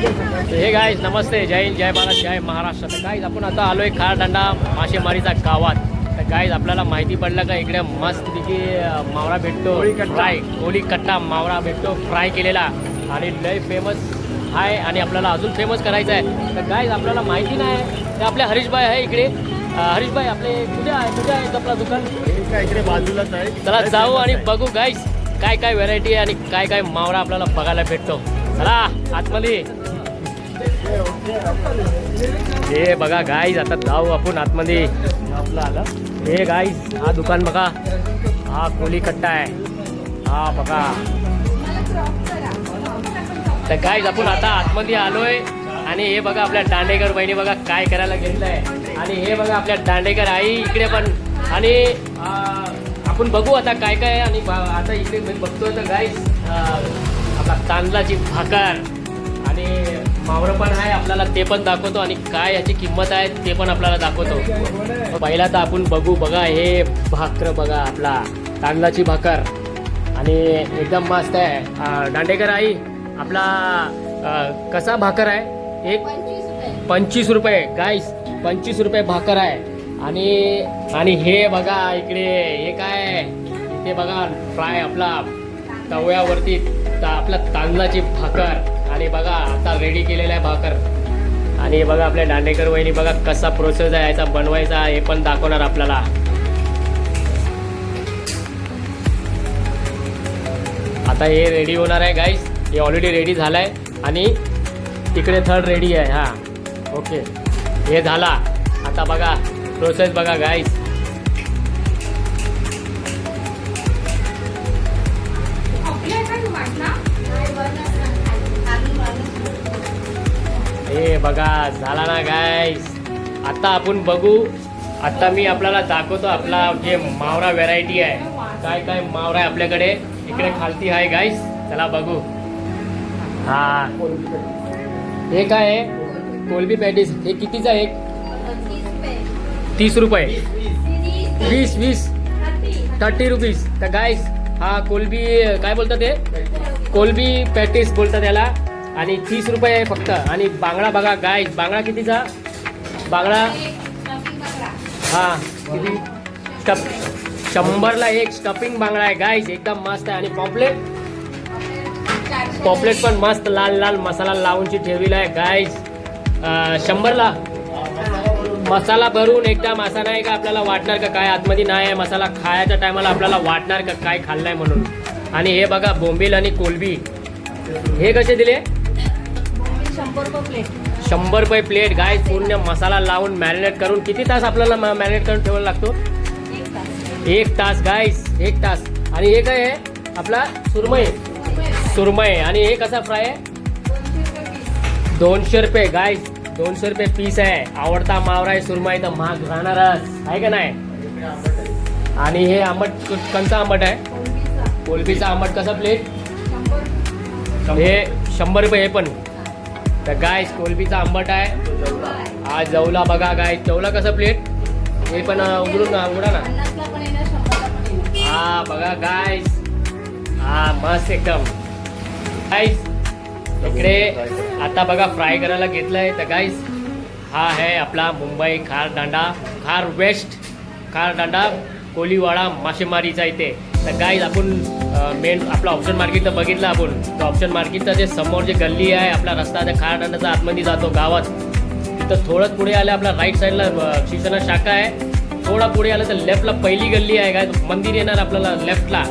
हे गाईज नमस्ते. जय हिंद जय भारत जय महाराष्ट्र. तर गाईज आपण आता आलोय खारदांडा मासेमारीचा गावात. तर गाईज आपल्याला माहिती पडलं का? इकडे मस्तपैकी अं, मावळा भेटतो. फ्राय कोळी कट्टा मावळा भेटतो. फ्राय केलेला. आणि लय फेमस आहे आणि आपल्याला अजून फेमस करायचं आहे. तर गाईज आपल्याला माहिती नाही तर आपले हरीशभाई आहे इकडे. हरीशभाई आपले कुठे आहे? कुठे आहे आपला दुकान? इकडे बाजूलाच आहे. चला जाऊ आणि बघू गाईस काय काय व्हरायटी आहे आणि काय काय मावळा आपल्याला बघायला भेटतो. चला आतमध्ये. हे बघा गाईज आता जाऊ आपण आतमध्ये. आपला आला हे गाईज हा दुकान बघा. हा कोली कट्टा आहे. हा बघा. तर गाईज आपण आता आतमध्ये आलोय. आणि हे बघा आपल्या दांडेकर बहिणी बघा काय करायला घेतलंय आणि हे बघा आपल्या दांडेकर आई इकडे पण. आणि आपण बघू आता काय काय आणि आता इकडे बघतोय तर गाईज आपला तांदळाची भाकर. आणि मावरं पण आहे आपल्याला ते पण दाखवतो आणि काय याची किंमत आहे ते पण आपल्याला दाखवतो. पहिला तर आपण बघू बघा हे भाकर बघा आपला तांदळाची भाकर. आणि एकदम मस्त आहे. दांडेकर आई आपला कसा भाकर आहे? एक पंचवीस रुपये. गाईस पंचवीस रुपये भाकर आहे. आणि आणि हे बघा इकडे हे काय? ते बघा फ्राय आपला तव्यावरती ता- आपला तांदळाची भाकर. रेडी केलेला आहे भाकर. आणि बघा आपल्या दांडेकर वहिनी बघा कसा प्रोसेस आहे याचा बनवायचा हे पण दाखवणार आपल्याला. आता हे रेडी होणार आहे गाईस हे ऑलरेडी रेडी झालं आहे आणि तिकडे थर्ड रेडी आहे हा. ओके हे झाला. आता बघा प्रोसेस बघा गाईस बघा झाला ना गाईस आता आपण बघू आता मी आपल्याला दाखवतो आपला जे मावरा व्हेरायटी आहे. काय काय मावरा आहे आपल्याकडे? इकडे खालती आहे गाईस चला बघू. हा. हे काय आहे? कोलबी पॅटीस. हे कितीचं आहे तीस रुपये. वीस वीस. Thirty rupees. तर गाईस हा कोलबी काय बोलतात ते कोलबी पॅटीस बोलतात त्याला आणि तीस रुपये आहे फक्त. आणि बांगडा बघा गाय बांगडा कितीचा बांगडा? हा किती? स्टप. शंभरला एक स्टफिंग बांगडा आहे गायच एकदम मस्त आहे. आणि पॉम्पलेट पॉपलेट पण मस्त लाल लाल मसाला लावूनची ठेवलेला आहे गायच शंभरला? मसाला भरून एकदम असा नाही का आपल्याला वाटणार का काय? आतमध्ये नाही आहे मसाला. खायच्या टायमाला आपल्याला वाटणार का काय खाल्लंय म्हणून. आणि हे बघा बोंबील आणि कोलबी. हे कसे दिले? शंभर रुपये प्लेट गाय पूर्ण मसाला लावून मॅरिनेट करून किती तास आपल्याला मॅरिनेट करून ठेवायला लागतो? एक तास. गाईस एक तास. आणि हे काय आहे? आपला सुरमई. सुरमई. आणि हे कसा फ्राय आहे? दोनशे रुपये पीस दोनशे रुपये पीस आहे. आवडता मावरा आहे सुरमई तर महाग राहणारच. आहे का नाही? आणि हे आंबट कंचा आंबट आहे? कोलंबीचा. आंबट कसा प्लेट हे शंभर रुपये हे पण. तर गायस कोलबीचा आंबट आहे. हा जवला बघा गाय जवला कसं प्लेट हे पण उघडून ना उघडा ना. हा बघा गायस हा मस्त एकदम. गायस इकडे आता बघा फ्राय करायला घेतलंय. तर गाईस हा आहे आपला मुंबई खार दांडा. खार वेस्ट खार दांडा कोलीवाडा मासेमारीचा इथे. तर गाईज आपण मेन आपला ऑप्शन मार्केट तर बघितलं आपण. तर ऑप्शन मार्केटचं जे समोर जे गल्ली आहे आपला रस्ता त्या खार आतमध्ये जातो गावात. तिथं थोडंच पुढे आलं आपला राईट साईडला अ, शिवसेना शाखा आहे. थोडा पुढे आलं तर लेफ्टला पहिली गल्ली आहे काय मंदिर येणार आपल्याला लेफ्टला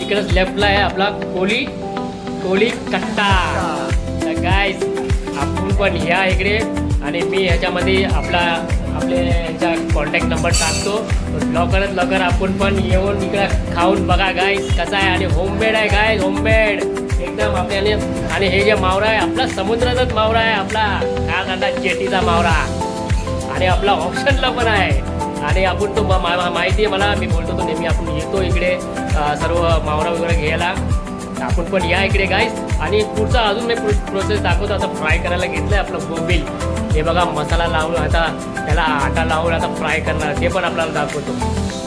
तिकडेच लेफ्टला आहे आपला कोली कोली कट्टा. तर गायस आपण पण ह्या इकडे. आणि मी ह्याच्यामध्ये आपला आपले ह्याचा कॉन्टॅक्ट नंबर टाकतो. लवकरात लवकर आपण पण येऊन इकडं खाऊन बघा गाय कसा आहे आणि होममेड आहे गाय होममेड एकदम आपल्याने आणि हे जे मावरा आहे आपला समुद्राचाच मावरा आहे आपला काय म्हणतात जेटीचा मावरा. आणि आपला ऑप्शनला पण आहे. आणि आपण तो मा- माहिती आहे मला मी बोलतो तो नेहमी आपण येतो इकडे सर्व मावरा वगैरे घ्यायला. आपण पण या इकडे गाईस आणि पुढचा अजून मी प्रोसेस दाखवतो. आता फ्राय करायला घेतलंय आपलं बोंबील हे बघा मसाला लावून आता त्याला आटा लावून आता फ्राय करणार. ते पण आपल्याला दाखवतो.